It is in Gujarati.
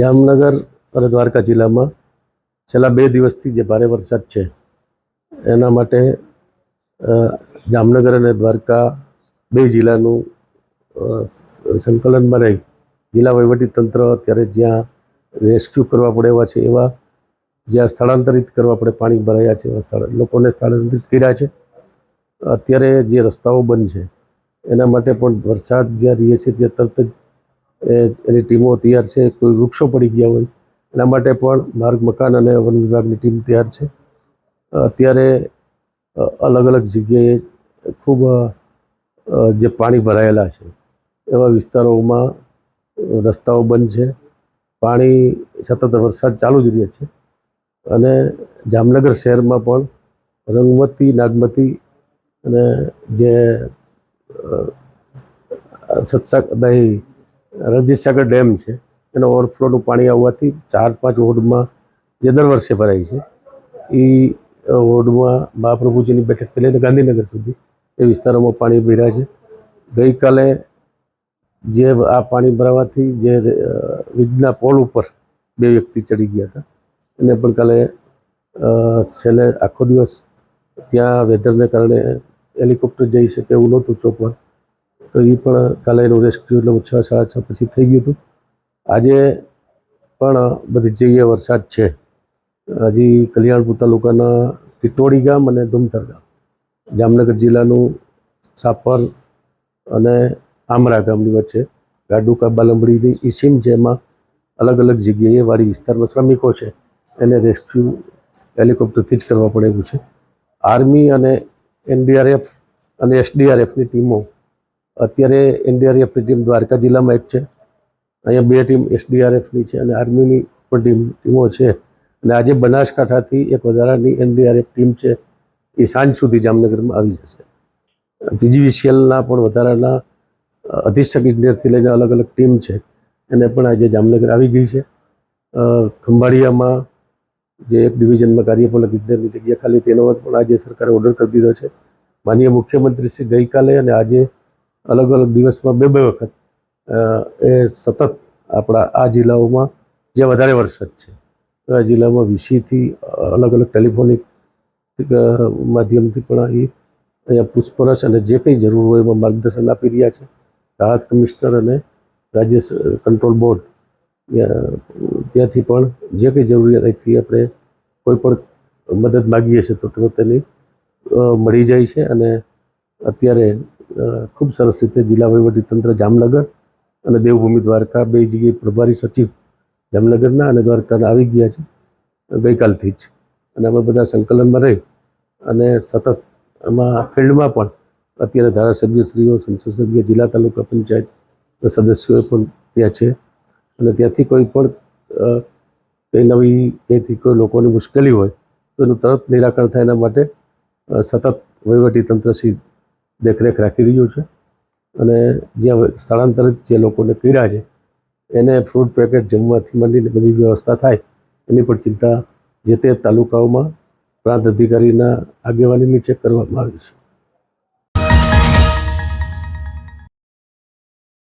જામનગર અને દ્વારકા જિલ્લામાં છેલ્લા બે દિવસથી જે ભારે વરસાદ છે, એના માટે જામનગર અને દ્વારકા બે જિલ્લાનું સંકલનમાં રહી. જિલ્લા વહીવટીતંત્ર અત્યારે જ્યાં રેસ્ક્યુ કરવા પડે એવા છે, એવા જ્યાં સ્થળાંતરિત કરવા પડે, પાણી ભરાયા છે, એવા સ્થળ, લોકોને સ્થળાંતરિત કર્યા છે. અત્યારે જે રસ્તાઓ બંધ છે, એના માટે પણ વરસાદ જ્યાં રહીએ છે ત્યાં તરત જ એની ટીમો તૈયાર છે, કોઈ વૃક્ષો પડી ગયા હોય, એના માટે પણ માર્ગ, મકાન અને વન વિભાગની ટીમ તૈયાર છે. અત્યારે અલગ અલગ જગ્યાએ ખૂબ જે પાણી ભરાયેલા છે, એવા વિસ્તારોમાં રસ્તાઓ બંધ છે. પાણી સતત વરસાદ ચાલુ જ રહે છે અને જામનગર શહેરમાં પણ રંગમતી, નાગમતી અને જે સત્સંગ ભાઈ ડેમ છે. એનો ઓવરફ્લોનું પાણી આવવાથી ચાર પાંચ વોર્ડમાં જે દર વર્ષે ભરાય છે એ વોર્ડમાં મહાપ્રભુજીની બેઠકથી લઈને ગાંધીનગર સુધી એ વિસ્તારોમાં પાણી ભરાય છે. ગઈકાલે જે આ પાણી ભરાવાથી જે વીજના પોલ ઉપર બે વ્યક્તિ ચડી ગયા હતા. એને પણ કાલે છેલ્લે આખો દિવસ ત્યાં વેધરને કારણે હેલિકોપ્ટર જઈ શકે એવું નહોતું ચોક પર તો એ પણ કાલે એનું રેસ્ક્યુ એટલે છ, સાડા છ પછી થઈ ગયું હતું. આજે પણ બધી જગ્યાએ વરસાદ છે. હજી કલ્યાણપુર તાલુકાના ટીટોડી ગામ અને ધુમતર ગામ. જામનગર જિલ્લાનું સાપર અને આમરા ગામની વચ્ચે ગાડુકા બાલંબડીની ઈસીમ જેમાં અલગ અલગ જગ્યાએ વાડી વિસ્તારમાં શ્રમિકો છે. એને રેસ્ક્યુ હેલિકોપ્ટરથી જ કરવા પડે એવું છે. આર્મી અને એનડીઆરએફ અને એસડીઆરએફની ટીમો અત્યારે એનડીઆરએફની ટીમ દ્વારકા જિલ્લામાં એક છે. અહીંયા બે ટીમ એસડીઆરએફની છે અને આર્મીની પણ ટીમ, ટીમો છે. અને આજે બનાસકાંઠાથી એક વધારાની એનડીઆરએફ ટીમ છે એ સાંજ સુધી જામનગરમાં આવી જશે. પીજીવીસીએલના પણ વધારાના અધિક્ષક ઇજનેરથી લઈને અલગ અલગ ટીમ છે. એને પણ આજે જામનગર આવી ગઈ છે. ખંભાળિયામાં જે એક ડિવિઝનમાં કાર્યપાલક ઇજનેરની જગ્યા ખાલી તેનો પણ આજે સરકારે ઓર્ડર કરી દીધો છે. માનનીય મુખ્યમંત્રી શ્રી ગઈકાલે અને આજે અલગ અલગ દિવસમાં બે બે વખત એ સતત આપણા આ જિલ્લાઓમાં જે વધારે વરસાદ છે આ જિલ્લામાં વીસીથી અલગ અલગ ટેલિફોનિક માધ્યમથી પણ એ અહીંયા પૂછપરછ અને જે કંઈ જરૂર હોય એમાં માર્ગદર્શન આપી રહ્યા છે. રાહત કમિશનર અને રાજ્ય કંટ્રોલ બોર્ડ ત્યાંથી પણ જે કંઈ જરૂરિયાત અહીંથી આપણે કોઈ પણ મદદ માગીએ છીએ તો તરત એની મળી જાય છે અને અત્યારે ખૂબ સરસ રીતે જિલ્લા વહીવટીતંત્ર જામનગર અને દેવભૂમિ દ્વારકા બે જગ્યાએ પ્રભારી સચિવ જામનગરના અને દ્વારકાના આવી ગયા છે. ગઈકાલથી જ. અને અમે બધા સંકલનમાં રહી અને સતત આમાં ફિલ્ડમાં પણ અત્યારે ધારાસભ્યશ્રીઓ સંસદસભ્ય જિલ્લા તાલુકા પંચાયત સદસ્યો પણ ત્યાં છે. અને ત્યાંથી કોઈ પણ કંઈ નવી કંઈથી કોઈ લોકોની મુશ્કેલી હોય તો એનું તરત નિરાકરણ થાય એના માટે સતત વહીવટીતંત્ર શ્રી દેખરેખ રાખી રહ્યું છે. અને જ્યાં સ્થળાંતરિત જે લોકોને પીડા છે, એને ફ્રૂટ પેકેટ જમવાથી માંડીને બધી વ્યવસ્થા થાય, એની પણ ચિંતા જે તે તાલુકાઓમાં પ્રાંત અધિકારીના આગેવાની નીચે કરવામાં આવી છે.